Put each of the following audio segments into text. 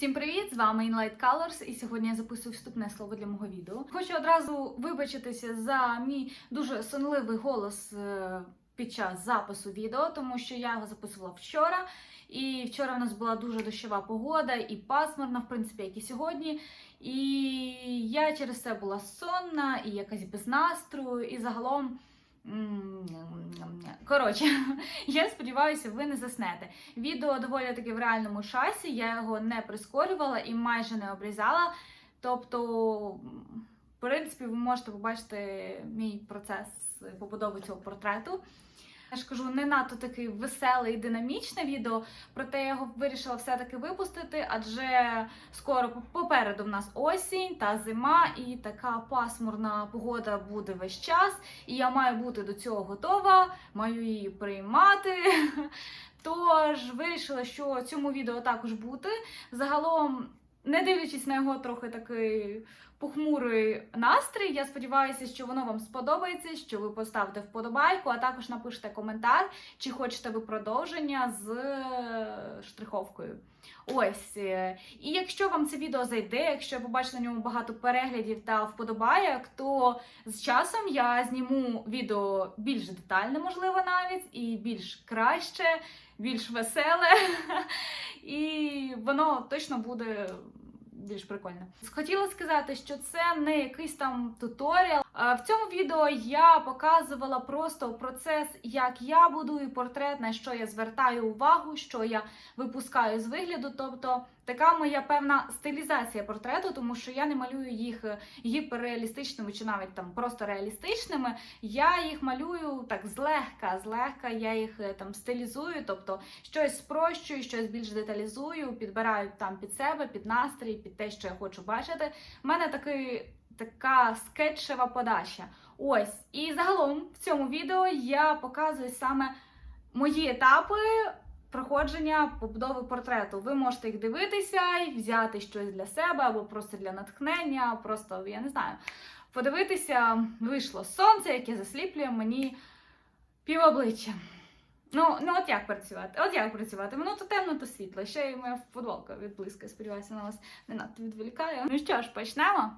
Всім привіт! З вами Inlight Colors, і сьогодні я записую вступне слово для мого відео. Хочу одразу вибачитися за мій дуже сонливий голос е, під час запису відео, тому що я його записувала вчора. І вчора в нас була дуже дощова погода і пасмурна, в принципі, як і сьогодні. І я через це була сонна і якась без настрою, і загалом. Коротше, я сподіваюся, ви не заснете. Відео доволі таки в реальному часі, я його не прискорювала і майже не обрізала. Тобто, в принципі, ви можете побачити мій процес побудови цього портрету. Я ж кажу, не надто такий веселе і динамічне відео, проте я його вирішила все-таки випустити, адже скоро попереду в нас осінь та зима, і така пасмурна погода буде весь час. І я маю бути до цього готова, маю її приймати. Тож вирішила, що цьому відео також бути. Загалом, не дивлячись на його трохи такий похмурий настрій, я сподіваюся, що воно вам сподобається, що ви поставите вподобайку, а також напишете коментар, чи хочете ви продовження з е, штриховкою. Ось. е, І якщо вам це відео зайде, якщо я побачу на ньому багато переглядів та вподобайок, то з часом я зніму відео більш детальне, можливо, навіть, і більш краще, більш веселе. І воно точно буде більш прикольне. Хотіла сказати, що це не якийсь там туторіал. В цьому відео я показувала просто процес, як я будую портрет, на що я звертаю увагу, що я випускаю з вигляду. Тобто така моя певна стилізація портрету, тому що я не малюю їх гіперреалістичними чи навіть там просто реалістичними. Я їх малюю так злегка, злегка, я їх е, там стилізую, тобто щось спрощую, щось більш деталізую, підбираю там під себе, під настрій, під те, що я хочу бачити. У мене такий. Така скетчева подача. Ось. І загалом в цьому відео я показую саме мої етапи проходження побудови портрету. Ви можете їх дивитися і взяти щось для себе або просто для натхнення, просто я не знаю. Подивитися, вийшло сонце, яке засліплює мені півобличчя. Ну, ну от як працювати? От як працювати? Воно то темно, то світло. Ще й моя футболка відблискає. Сподіваюся, на вас не надто відволікає. Ну що ж, почнемо.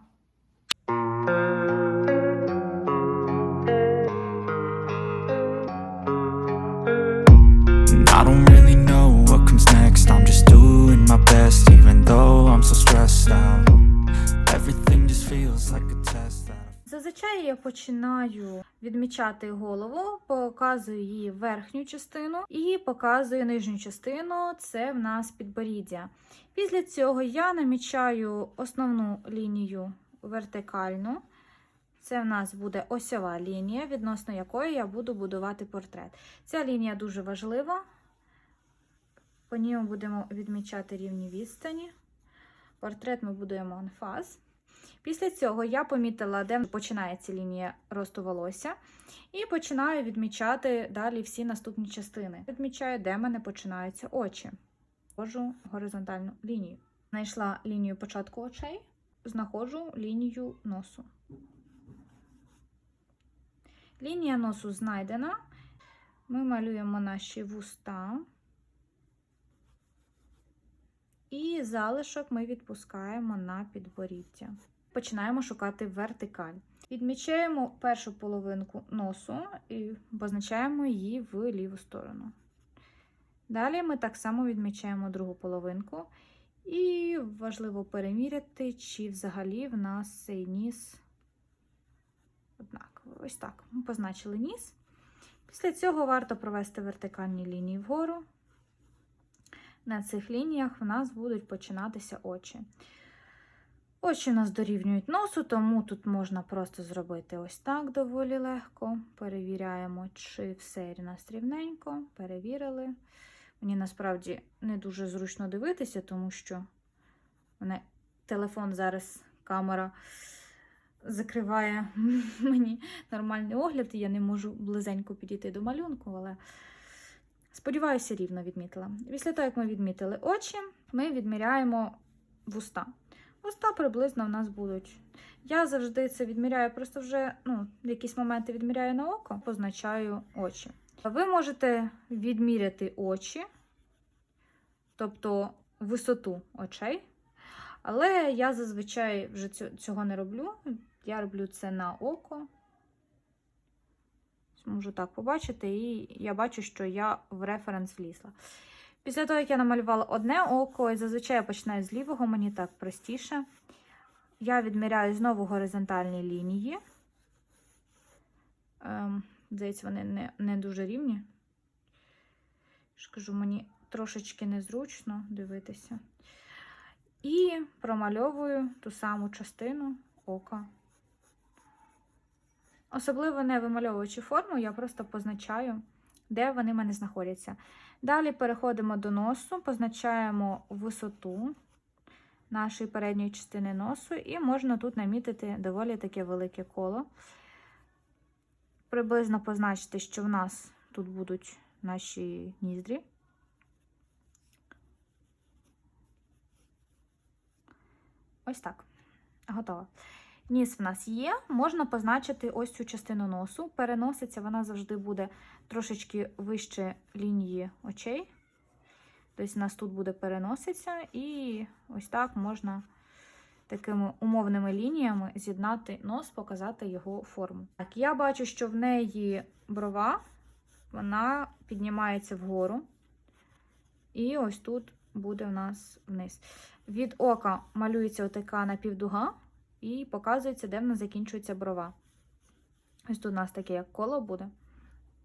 Though I'm so stressed out. Everything just feels like a test Зазвичай я починаю відмічати голову, показую її верхню частину і показую нижню частину. Це в нас підборіддя. Після цього я намічаю основну лінію вертикальну. Це в нас буде осьова лінія, відносно якої я буду будувати портрет. Ця лінія дуже важлива. По ній ми будемо відмічати рівні відстані. Портрет ми будуємо анфас. Після цього я помітила, де починається лінія росту волосся, і починаю відмічати далі всі наступні частини. Відмічаю, де в мене починаються очі. Ввожу горизонтальну лінію. Знайшла лінію початку очей, знаходжу лінію носу. Лінія носу знайдена. Ми малюємо наші вуста. І залишок ми відпускаємо на підборіддя. Починаємо шукати вертикаль. Відмічаємо першу половинку носу і позначаємо її в ліву сторону. Далі ми так само відмічаємо другу половинку. І важливо переміряти, чи взагалі в нас цей ніс однаковий. Ось так. Ми позначили ніс. Після цього варто провести вертикальні лінії вгору. На цих лініях в нас будуть починатися очі. Очі нас дорівнюють носу, тому тут можна просто зробити ось так доволі легко. Перевіряємо, чи все у нас рівненько. Перевірили. Мені насправді не дуже зручно дивитися, тому що мене телефон зараз, камера закриває мені нормальний огляд, і я не можу близенько підійти до малюнку, але сподіваюся, рівно відмітила. Після того, як ми відмітили очі, ми відміряємо вуста. Вуста приблизно в нас будуть. Я завжди це відміряю, просто вже ну, якісь моменти відміряю на око, позначаю очі. Ви можете відміряти очі, тобто висоту очей. Але я зазвичай вже цього не роблю. Я роблю це на око. Можу так побачити, і я бачу, що я в референс влізла. Після того, як я намалювала одне око, і зазвичай я починаю з лівого, мені так простіше. Я відміряю знову горизонтальні лінії. Ем, здається, вони не, не дуже рівні. кажу, мені трошечки незручно дивитися. І промальовую ту саму частину ока. Особливо не вимальовуючи форму, я просто позначаю, де вони в мене знаходяться. Далі переходимо до носу, позначаємо висоту нашої передньої частини носу, і можна тут намітити доволі таке велике коло. Приблизно позначити, що в нас тут будуть наші ніздрі. Ось так. Готово. Ніс в нас є, можна позначити ось цю частину носу. Переноситься, вона завжди буде трошечки вище лінії очей. Тобто, у нас тут буде переноситься, і ось так можна такими умовними лініями з'єднати нос, показати його форму. Так, я бачу, що в неї брова, вона піднімається вгору. І ось тут буде в нас вниз. Від ока малюється отака напівдуга, і показується, де в нас закінчується брова. Ось тут у нас таке як коло буде.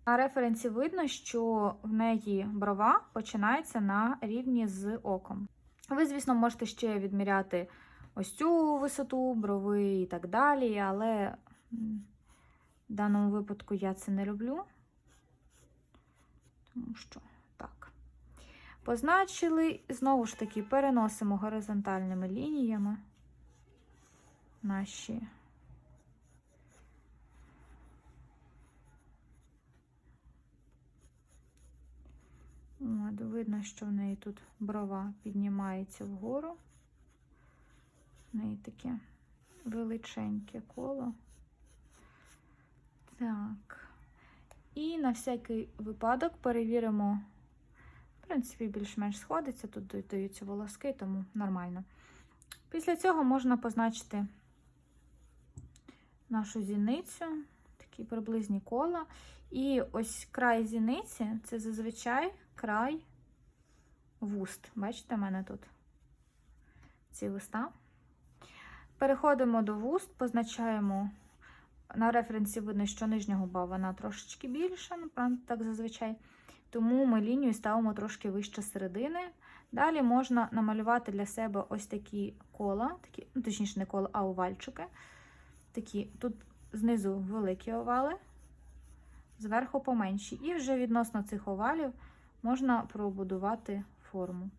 На референсі видно, що в неї брова починається на рівні з оком. Ви, звісно, можете ще відміряти ось цю висоту, брови і так далі, але в даному випадку я це не роблю. Тому що так. Позначили, знову ж таки, переносимо горизонтальними лініями наші. От, видно, що в неї тут брова піднімається вгору. В неї таке величеньке коло. Так. І на всякий випадок перевіримо, в принципі, більш-менш сходиться, тут додаються волоски, тому нормально. Після цього можна позначити нашу зіницю, такі приблизні кола. І ось край зіниці це зазвичай край вуст. Бачите, в мене тут ці вуста. Переходимо до вуст, позначаємо. На референсі видно, що нижня губа вона трошечки більша, напевно, так зазвичай. Тому ми лінію ставимо трошки вище середини. Далі можна намалювати для себе ось такі кола, такі, ну, точніше, не кола, а овальчики. Такі, тут знизу великі овали, зверху поменші. І вже відносно цих овалів можна пробудувати форму.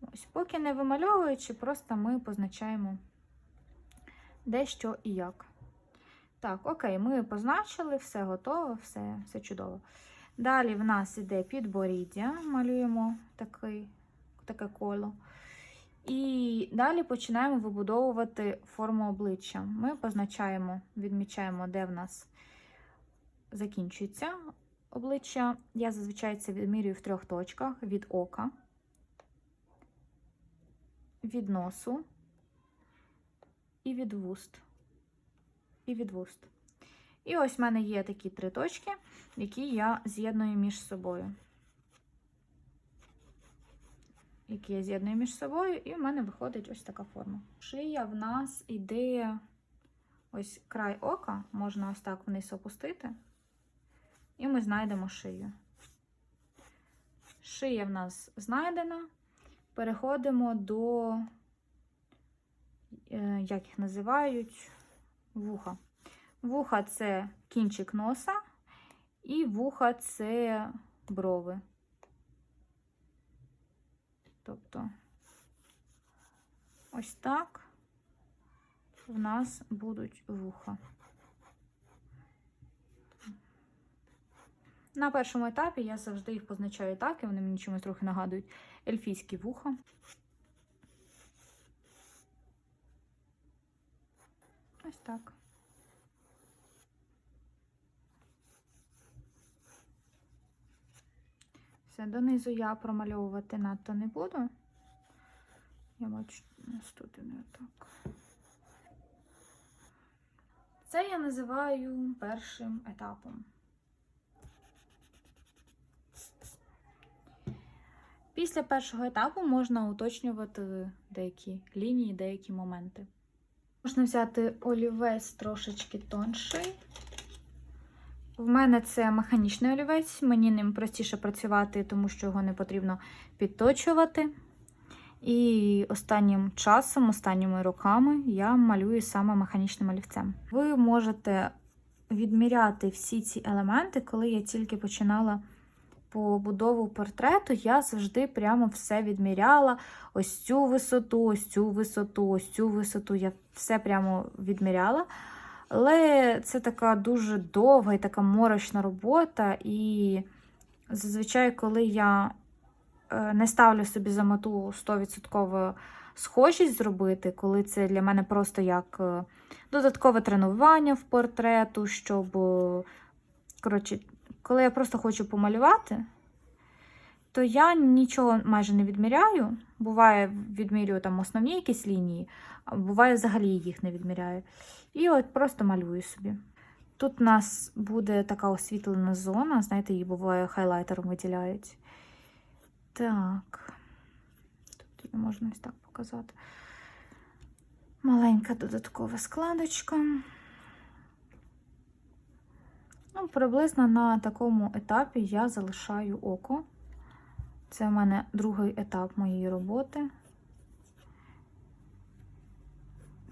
Ось, поки не вимальовуючи, просто ми позначаємо де що і як. Так, окей, ми позначили, все готово, все, все чудово. Далі в нас іде підборіддя, малюємо такий, таке коло. І далі починаємо вибудовувати форму обличчя. Ми позначаємо, відмічаємо, де в нас закінчується обличчя. Я зазвичай це відмірюю в трьох точках: від ока, від носу і від вуст. І від вуст. І ось в мене є такі три точки, які я з'єдную між собою. Які я з'єдную між собою, і в мене виходить ось така форма. Шия в нас іде ось край ока, можна ось так вниз опустити, і ми знайдемо шию. Шия в нас знайдена. Переходимо до, е, як їх називають, вуха. Вуха це кінчик носа, і вуха це брови. Тобто, ось так в нас будуть вуха. На першому етапі я завжди їх позначаю так, і вони мені чимось трохи нагадують ельфійські вуха. Ось так. Все, донизу я промальовувати надто не буду. Я бачу, нас тут не так. Це я називаю першим етапом. Після першого етапу можна уточнювати деякі лінії, деякі моменти. Можна взяти олівець трошечки тонший. В мене це механічний олівець, мені ним простіше працювати, тому що його не потрібно підточувати. І останнім часом, останніми роками я малюю саме механічним олівцем. Ви можете відміряти всі ці елементи, коли я тільки починала побудову портрету, я завжди прямо все відміряла. Ось цю висоту, ось цю висоту, ось цю висоту. Я все прямо відміряла. Але це така дуже довга і така морочна робота. І зазвичай, коли я е, не ставлю собі за мету 100% схожість зробити, коли це для мене просто як е, додаткове тренування в портрету, щоб. е, Коротше, коли я просто хочу помалювати, то я нічого майже не відміряю. Буває, відмірюю там основні якісь лінії, а буває, взагалі їх не відміряю. І от просто малюю собі. Тут у нас буде така освітлена зона, знаєте, її буває хайлайтером виділяють. Так, тут її можна ось так показати. Маленька додаткова складочка. Ну, приблизно на такому етапі я залишаю око. Це в мене другий етап моєї роботи.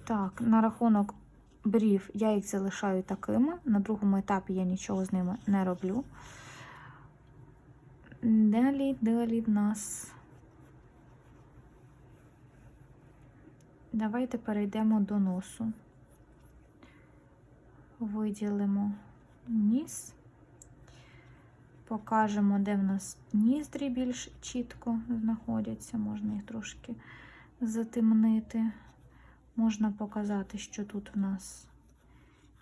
Так, на рахунок брів я їх залишаю такими. На другому етапі я нічого з ними не роблю. Далі, далі в нас. Давайте перейдемо до носу. Виділимо ніс. Покажемо, де в нас ніздрі більш чітко знаходяться. Можна їх трошки затемнити. Можна показати, що тут в нас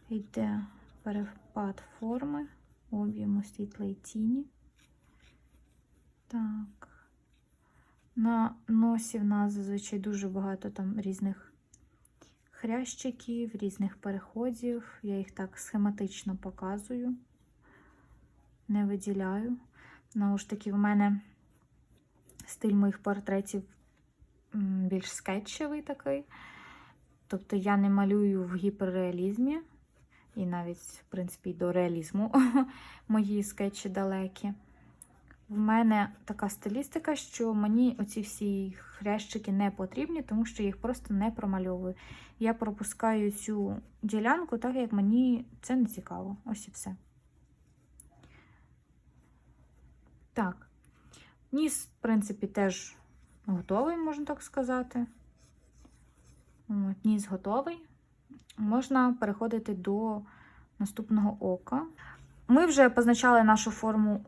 йде перепад форми, об'єму світлої тіні. Так. На носі в нас зазвичай дуже багато там різних хрящиків, різних переходів. Я їх так схематично показую, не виділяю. Знову ж таки, в мене стиль моїх портретів більш скетчевий такий. Тобто я не малюю в гіперреалізмі, і навіть, в принципі, до реалізму мої скетчі далекі. В мене така стилістика, що мені оці всі хрящики не потрібні, тому що я їх просто не промальовую. Я пропускаю цю ділянку, так як мені це не цікаво. Ось і все. Так. Ніс, в принципі, теж готовий, можна так сказати. От, ніс готовий. Можна переходити до наступного ока. Ми вже позначали нашу форму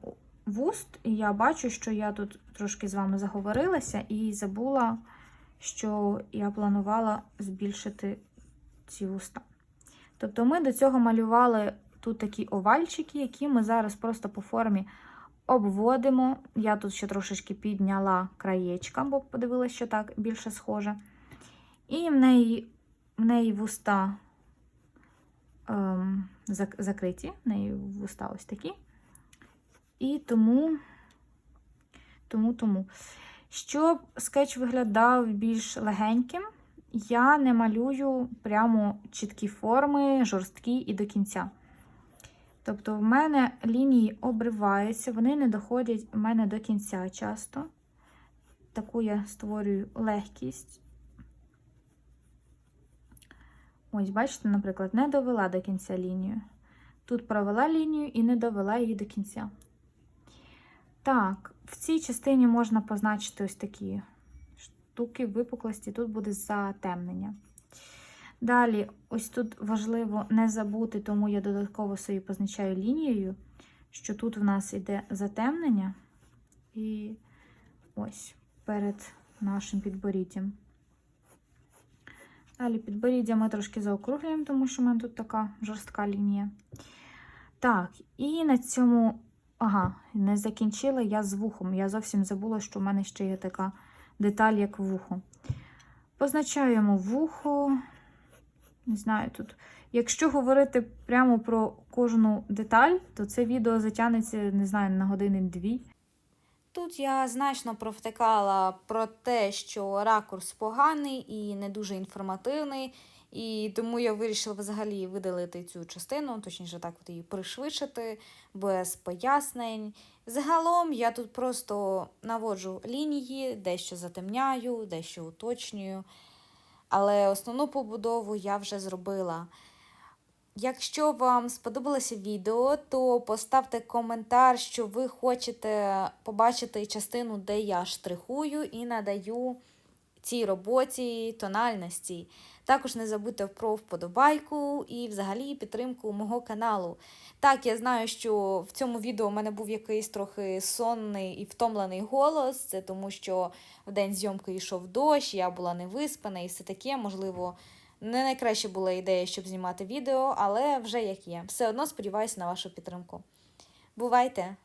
вуст, і я бачу, що я тут трошки з вами заговорилася і забула, що я планувала збільшити ці вуста. Тобто ми до цього малювали тут такі овальчики, які ми зараз просто по формі обводимо. Я тут ще трошечки підняла краєчка, бо подивилася, що так більше схоже. І в неї, в неї вуста ем, зак- закриті, в неї вуста ось такі. І тому, тому, тому. Щоб скетч виглядав більш легеньким, я не малюю прямо чіткі форми, жорсткі і до кінця. Тобто, в мене лінії обриваються, вони не доходять в мене до кінця часто. Таку я створюю легкість. Ось, бачите, наприклад, не довела до кінця лінію. Тут провела лінію і не довела її до кінця. Так, в цій частині можна позначити ось такі штуки випуклості, тут буде затемнення. Далі, ось тут важливо не забути, тому я додатково собі позначаю лінією, що тут в нас йде затемнення, і ось перед нашим підборіддям. Далі підборіддя ми трошки заокруглюємо, тому що в мене тут така жорстка лінія. Так, і на цьому Ага, не закінчила я з вухом. Я зовсім забула, що в мене ще є така деталь, як вухо. Позначаємо вухо. Не знаю тут. Якщо говорити прямо про кожну деталь, то це відео затягнеться, не знаю, на години-дві. Тут я значно провтикала про те, що ракурс поганий і не дуже інформативний, і тому я вирішила взагалі видалити цю частину, точніше так от її пришвидшити, без пояснень. Загалом я тут просто наводжу лінії, дещо затемняю, дещо уточнюю. Але основну побудову я вже зробила. Якщо вам сподобалося відео, то поставте коментар, що ви хочете побачити частину, де я штрихую і надаю цій роботі тональності. Також не забудьте про вподобайку і взагалі підтримку мого каналу. Так, я знаю, що в цьому відео у мене був якийсь трохи сонний і втомлений голос. Це тому, що в день зйомки йшов дощ, я була невиспана і все таке, можливо. Не найкраща була ідея, щоб знімати відео, але вже як є. Все одно сподіваюся на вашу підтримку. Бувайте!